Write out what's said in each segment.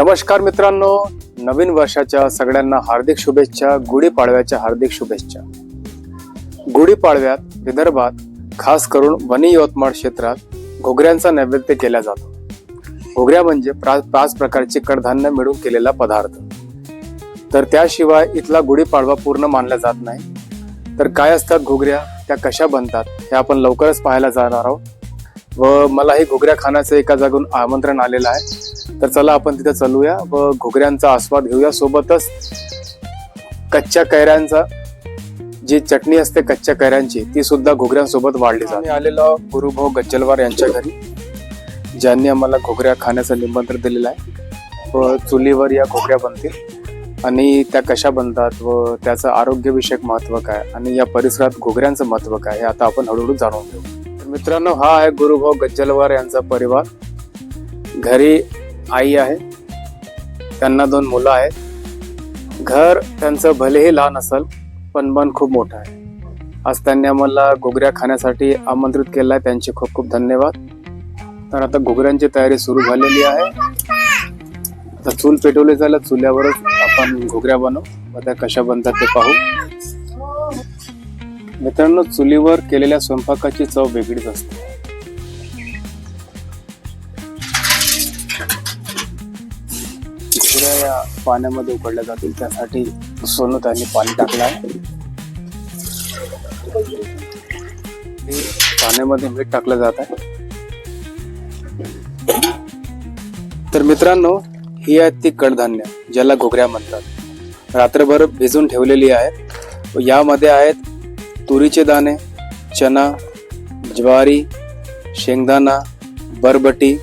नमस्कार मित्रांनो. नवीन वर्षाच्या सगळ्यांना हार्दिक शुभेच्छा गुढीपाडव्याच्या हार्दिक शुभेच्छा. गुढीपाडव्यात विदर्भात खास करून वनी यवतमाळ क्षेत्रात घोगऱ्यांचा नैवेद्य केला जातो. घोगऱ्या म्हणजे प्रा- पाच प्रकारचे कडधान्य मिळून केलेला पदार्थ. तर त्याशिवाय इथला गुढीपाडवा पूर्ण मानला जात नाही. तर काय असतात घोगऱ्या? त्या कशा बनतात? हे आपण लवकरच पाहायला जाणार आहोत. व मलाही घोगऱ्या खाण्याचं एका जागून आमंत्रण आलेलं आहे. तर चला आपण तिथे चालूया व घोगऱ्यांचा आस्वाद घेऊया. सोबतच कच्च्या कैऱ्यांचा जी चटणी असते कच्च्या कैऱ्यांची ती सुद्धा घोगऱ्यांसोबत वाढली जाते. आलेलो गुरुभाऊ गज्जलवार यांच्या घरी ज्यांनी आम्हाला घोगऱ्या खाण्याचं निमंत्रण दिलेलं आहे. व चुलीवर या घोगऱ्या बनतील आणि त्या कशा बनतात व त्याचं आरोग्यविषयक महत्त्व काय आणि या परिसरात घोगऱ्यांचं महत्त्व काय हे आता आपण हळूहळू जाणून घेऊ. मित्रांनो हा आहे गुरुभाऊ गज्जलवार यांचा परिवार. घरी आई आहे. त्यांना दोन मुलं आहेत. घर त्यांचं भलेही लहान असेल पण मन खूप मोठं आहे. आज त्यांनी आम्हाला घोगऱ्या खाण्यासाठी आमंत्रित केलं आहे त्यांचे खूप खूप धन्यवाद. तर आता घुगऱ्यांची तयारी सुरू झालेली आहे. आता चूल पेटवली झालं चुल्यावरच आपण घुगऱ्या बनवू. मग त्या कशा बनतात ते पाहू. मित्रांनो चुलीवर केलेल्या स्वयंपाकाची चव वेगळीच असते. या पाण्यामध्ये उकडल्या जातील त्यासाठी सोनू त्यांनी पाणी टाकलं आहे. पाण्यामध्ये मीठ टाकलं जात आहे. तर मित्रांनो ही आहेत ती कडधान्य ज्याला घोगऱ्या म्हणतात. रात्रभर भिजून ठेवलेली आहेत यामध्ये आहेत तुरीचे दाणे चना ज्वारी शेंगदाणा बरबटी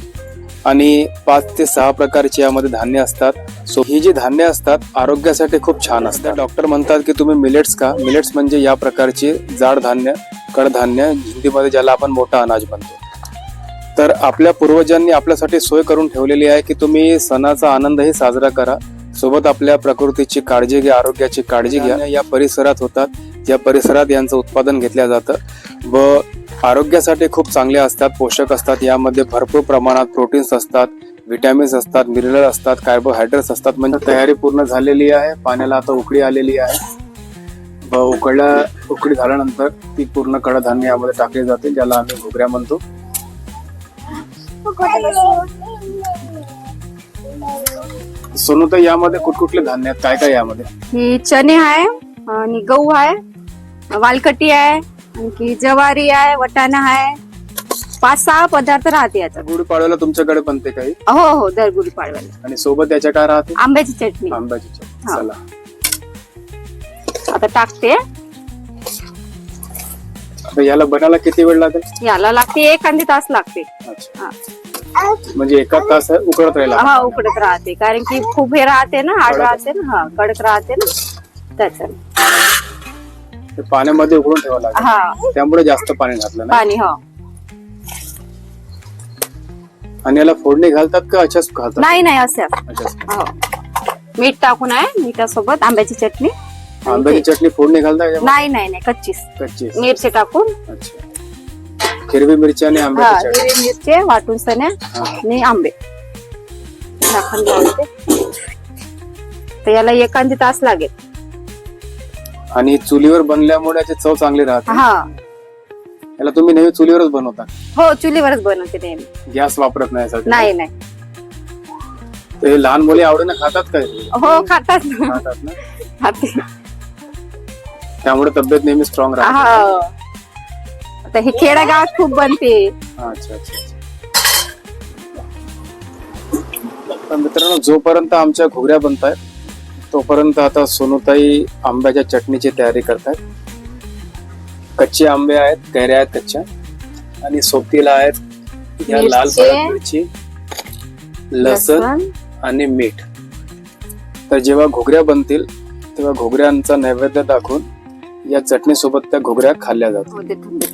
आणि पाच ते सहा प्रकारचे यामध्ये धान्य असतात. सो ही जी धान्य असतात आरोग्यासाठी खूप छान असतात. डॉक्टर म्हणतात की तुम्ही मिलेट्स का मिलेट्स म्हणजे या प्रकारचे जाड धान्य कडधान्य हिंदीमध्ये ज्याला आपण मोठा अनाज म्हणतो. तर आपल्या पूर्वजांनी आपल्यासाठी सोय करून ठेवलेली आहे की तुम्ही सणाचा आनंदही साजरा करा. सोबत आपल्या प्रकृतीची काळजी घ्या आरोग्याची काळजी घ्या. या परिसरात होतात. या परिसरात यांचं उत्पादन घेतलं जातं व आरोग्यासाठी खूप चांगले असतात पोषक असतात. यामध्ये भरपूर प्रमाणात प्रोटीन्स असतात विटॅमिन्स असतात मिनरल असतात कार्बोहायड्रेट्स असतात. म्हणजे तयारी पूर्ण झालेली आहे. पाण्याला आता उकळी आलेली आहे. व उकळल्या उकळी झाल्यानंतर ती पूर्ण कडधान्य यामध्ये टाकली जाते ज्याला आम्ही घोगऱ्या म्हणतो. सोनू तर यामध्ये कुठकुठले धान्य आहेत? काय काय यामध्ये? ही चणे आहे आणि गहू आहे. वालकटी आहे आणखी ज्वारी आहे वटाणा आहे. पाच सहा पदार्थ राहते याच्यात. गुढी पाडव्याला तुमच्याकडे बनते काही? हो हो दर गुढी पाडव्याला. आणि सोबत त्याच्या काय राहते? आंब्याची चटणी. आंब्याची चटणी. हा. चला. आता टाकते. आता याला बनायला किती वेळ लागेल? याला लागते एक अंदी तास लागते. अच्छा. हा. म्हणजे एका तास उकळत राहिला. हा उकडत राहते. कारण की खूप हे राहते ना हाड राहते ना हा कडक राहते ना. त्याच्यात. ते पाण्यामध्ये उकळून ठेवावं लागेल. हा. त्यामुळे जास्त पाणी घातलं ना पाणी हो. आणि याला फोडणी घालतात का अशाच घालतात? नाही नाही असं. अशाच हो. मीठ टाकून आहे मिठासोबत आंब्याची चटणी. आंब्याची चटणी फोडणी घालता नाही नाही नाही कच्चीच. कच्ची मिरची टाकून. अच्छा. हिरवी मिरची आणि हा आंब्याची चटणी. हिरवी मिरची वाटून सण्या हा. आणि आंबे. लावते तर याला एखादी तास लागेल. आणि चुलीवर बनल्यामुळे याची चव चांगली राहते. हा. याला तुम्ही नेहमी चुलीवरच बनवता? हो चुलीवरच बनवते नेहमी. गॅस वापरत नाही यासाठी? नाही नाही. तर हे लहान मुले आवडीने खातात काय? हो खातात. ना. खातात ना? खाते. त्यामुळे तब्येत नेहमी स्ट्रॉंग हा. राहते आता हे खेड्यागावात खूप बनते. अच्छा अच्छा अच्छा. तर मित्रांनो जोपर्यंत आमच्या घोगऱ्या बनत आहेत तोपर्यंत आता सोनूताई आंब्याच्या चटणीची तयारी करतायत कच्चे आंबे आहेत कैऱ्या आहेत कच्च्या आणि सोबतीला आहेत या लाल. भडक मिरची लसण आणि मीठ तर जेव्हा घोगऱ्या बनतील तेव्हा घोगऱ्यांचा नैवेद्य दाखवून या चटणी सोबत त्या घोगऱ्या खाल्ल्या जातात.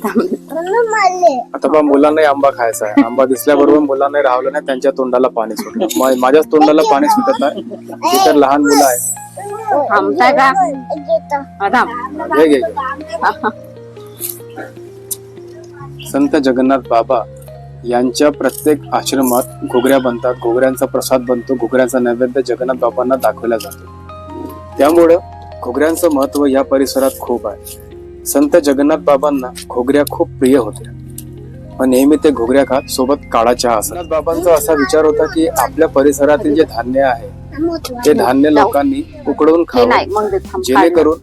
हो. आता बा मुलांनाही आंबा खायचा आहे. आंबा दिसल्याबरोबर मुलांनाही राहलं नाही त्यांच्या तोंडाला पाणी सुटलं. मा- माझ्याच तोंडाला पाणी सुटत आहे ही तर लहान मुलं आहेत. थांबताय का? हा, थांब. घे. घे घे. संत जगन्नाथ बाबा यांच्या प्रत्येक आश्रमात घुगऱ्या बनतात. घुगऱ्यांचा प्रसाद बनतो. घुगऱ्यांचा नैवेद्य जगन्नाथ बाबांना दाखवला जातो. त्यामुळं खोगऱ्यांचं महत्त्व या परिसरात खूप आहे. संत जगन्नाथ बाबांना खोगऱ्या खूप प्रिय होत्या. व नेहमी ते घोगऱ्या खात सोबत काळा चहा असत बाबांचा असा विचार होता की आपल्या परिसरातील जे धान्य आहे ते धान्य लोकांनी उकडवून खावं. जेणेकरून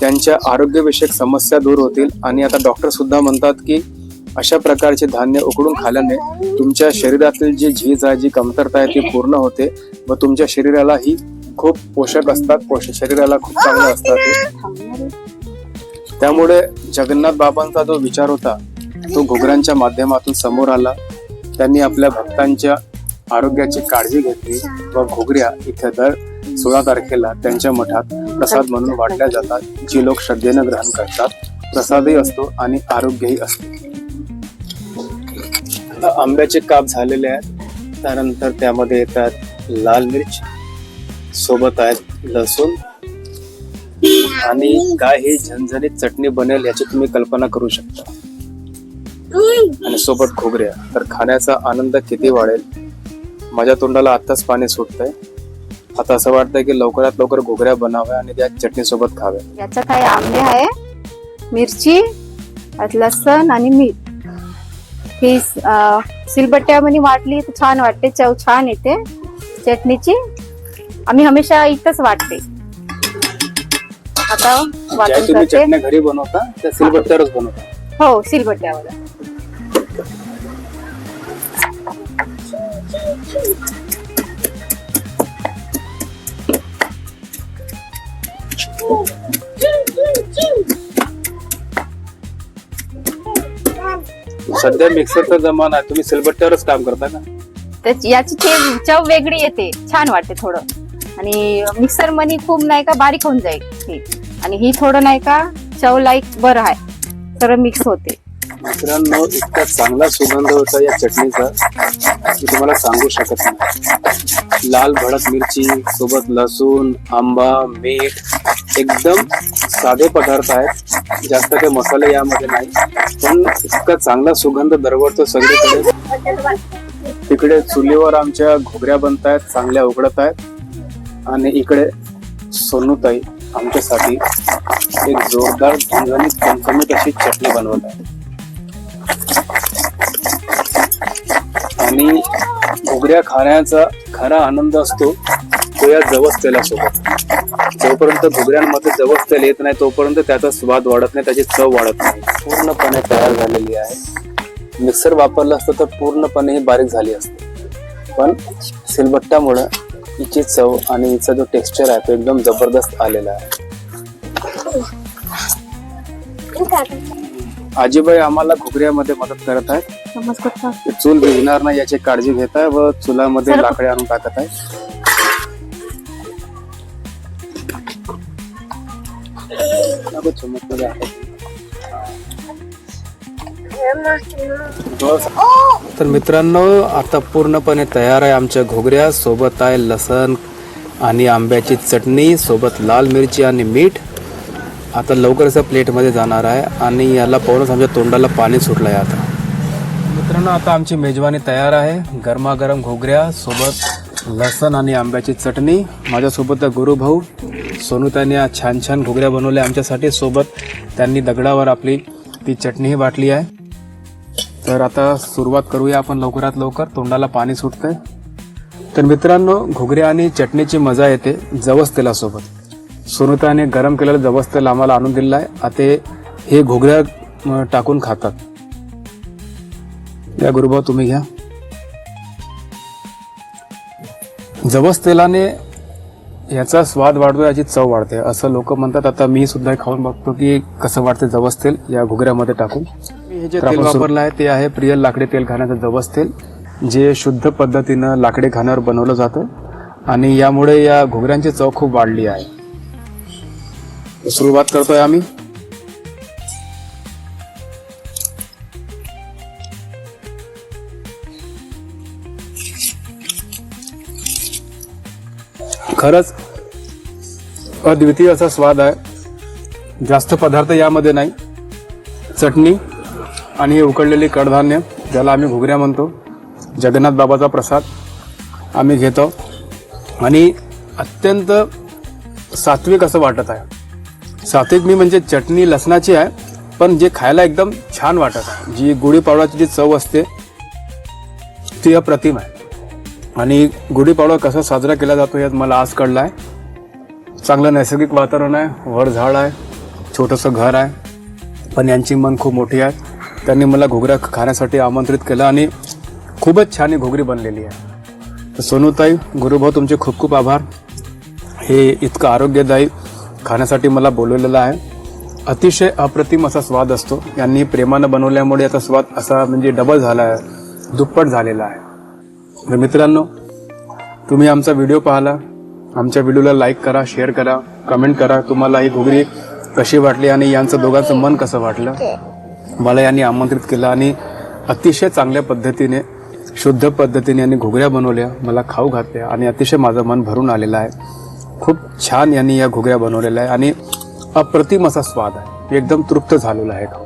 त्यांच्या आरोग्यविषयक समस्या दूर होतील. आणि आता डॉक्टर सुद्धा म्हणतात की अशा प्रकारचे धान्य उकडून खाल्याने तुमच्या शरीरातील जी झीज आहे जी कमतरता आहे ती पूर्ण होते व तुमच्या शरीराला ही खूप पोषक असतात पोषक शरीराला खूप चांगलं असतात. त्यामुळे जगन्नाथ बाबांचा जो विचार होता तो घुगरांच्या माध्यमातून समोर आला. त्यांनी आपल्या भक्तांच्या आरोग्याची काळजी घेतली व घुगऱ्या इथे दर सोळा तारखेला त्यांच्या मठात प्रसाद म्हणून वाटल्या जातात जी लोक श्रद्धेनं ग्रहण करतात. प्रसादही असतो आणि आरोग्यही असतो. आता आंब्याचे काप झालेले आहेत त्यानंतर त्यामध्ये येतात लाल मिरची. सोबत आहेत लसूण. आणि काय ही झणझणीत चटणी बनेल याची तुम्ही कल्पना करू शकता. आणि सोबत खोबऱ्या तर खाण्याचा आनंद किती वाढेल? माझ्या तोंडाला आत्ताच पाणी सुटतंय. आता असं वाटतंय की लवकरात लवकर घोगऱ्या बनाव्या आणि त्या चटणी सोबत खाव्या याच्यात काय आंबे आहे मिरची लसण आणि मीठ. ही सिलबट्ट्यामध्ये वाटली तर छान वाटते चव छान येते. चटणीची आम्ही हमेशा इथंच वाटते. आता ज्या वाटून तुम्ही करते. चटण्या घरी बनवता त्या सिलबट्ट्यावरच बनवता. हो सिलबट्ट्यावर सध्या मिक्सरचा जमाना आहे तुम्ही सिलबट्ट्यावरच काम करता का? त्याची याची चे- चव वेगळी येते. छान वाटते थोडं. आणि मिक्सर मनी खूप नाही का बारीक होऊन जाईल हे आणि ही थोडं नाही का चव लाईक बरं आहे. तर मिक्स होते. मित्रांनो इतका चांगला सुगंध होता या चटणीचा. मी तुम्हाला सांगू शकत नाही. लाल भडक मिरची सोबत लसूण आंबा मीठ एकदम साधे पदार्थ आहेत. जास्त काही मसाले यामध्ये नाही. पण इतका चांगला सुगंध दरवळतो सगळीकडे. तिकडे चुलीवर आमच्या घोगऱ्या बनत आहेत चांगल्या उघडत आहेत आणि इकडे सोनूताई आमच्यासाठी एक जोरदार झणझणीत चमचमीत अशी चटणी बनवत आहे. आणि घुगऱ्या खाण्याचा खरा आनंद असतो तो या जवस तेलासोबत. जोपर्यंत घुगऱ्यांमध्ये जवस तेल येत नाही तोपर्यंत त्याचा स्वाद वाढत नाही त्याची चव वाढत नाही. पूर्णपणे तयार झालेली आहे. मिक्सर वापरलं असतं तर पूर्णपणे ही बारीक झाली असते. पण सिलबट्ट्यामुळं हिची चव आणि हिचा जो टेक्स्चर आहे तो एकदम जबरदस्त आलेला आहे. आजीबाई आम्हाला घुगऱ्यामध्ये मदत करत आहेत. चूल भिजणार नाही याची काळजी घेत आहे व चुलामध्ये लाकडे आणून टाकत आहे. नको चम्मचमध्ये हातात. तर मित्रांनो आता पूर्णपणे तयार आहे आमच्या घोगऱ्या. सोबत आहे लसण आणि आंब्याची चटणी सोबत लाल मिरची आणि मीठ. आता लवकरच प्लेटमध्ये जाणार आहे आणि याला पाहूनच आमच्या तोंडाला पाणी सुटलं आहे आता. मित्रांनो आता आमची मेजवानी तयार आहे. गरमागरम घोगऱ्या सोबत लसण आणि आंब्याची चटणी. माझ्यासोबत गुरुभाऊ सोनूताईने आज छान छान घोगऱ्या बनवल्या आमच्यासाठी. सोबत त्यांनी दगडावर आपली ती चटणीही वाटली आहे. तर आता सुरुवात करूया आपण लवकरात लवकर. तोंडाला पाणी सुटतंय. तर मित्रांनो घुगऱ्या आणि चटणीची मजा येते जवस तेलासोबत. सोनूताने गरम केलेलं जवस तेल आम्हाला आणून दिलेलं आहे आता हे घुगऱ्या टाकून खातात. या गुरुभाऊ तुम्ही घ्या. जवस तेलाने याचा स्वाद वाढतो याची चव वाढते. असं लोक म्हणतात. आता मी सुद्धा खाऊन बघतो की कसं वाढते जवस तेल या घुगऱ्यामध्ये टाकून. हे जे तेल वापरलं आहे ते आहे प्रियल लाकडी तेल खाण्याचं जवस तेल जे शुद्ध पद्धतीनं लाकडी खाण्यावर बनवलं जातं. आणि यामुळे या घुगऱ्यांची चव खूप वाढली आहे. सुरुवात करतोय आम्ही. खरंच अद्वितीय असा स्वाद आहे. जास्त पदार्थ यामध्ये नाही. चटणी आणि हे उकडलेली कडधान्य ज्याला आम्ही घुगऱ्या म्हणतो जगन्नाथ बाबाचा प्रसाद आम्ही घेतो. आणि अत्यंत सात्विक असं वाटत आहे. सात्विक मी म्हणजे चटणी लसणाची आहे पण जे खायला एकदम छान वाटत आहे. जी गुढीपाडवाची जी चव असते ती अप्रतिम आहे. आणि गुढीपाडवा कसा साजरा केला जातो यात मला आज कळला आहे चांगलं नैसर्गिक वातावरण आहे वर झाड आहे छोटंसं घर आहे पण यांची मन खूप मोठी आहे. त्यांनी मला घोगऱ्या खाण्यासाठी आमंत्रित केलं आणि खूपच छान ही घुगरी बनलेली आहे. तर सोनूताई गुरुभाऊ तुमचे खूप खूप आभार. हे इतकं आरोग्यदायी खाण्यासाठी मला बोलवलेलं आहे. अतिशय अप्रतिम असा स्वाद असतो. यांनी प्रेमानं बनवल्यामुळे याचा स्वाद असा म्हणजे डबल झाला आहे. दुप्पट झालेला आहे. तर मित्रांनो तुम्ही आमचा व्हिडिओ पाहिला. आमच्या व्हिडिओला लाईक करा शेअर करा कमेंट करा. तुम्हाला ही घुगरी कशी वाटली आणि यांचं दोघांचं मन कसं वाटलं? मला यांनी आमंत्रित केलं आणि अतिशय चांगल्या पद्धतीने शुद्ध पद्धतीने यांनी घुगऱ्या बनवल्या मला खाऊ घातल्या आणि अतिशय माझं मन भरून आलेलं आहे. खूप छान यांनी या घुगऱ्या बनवलेल्या आहे आणि अप्रतिम असा स्वाद आहे. एकदम तृप्त झालेला आहे खाऊ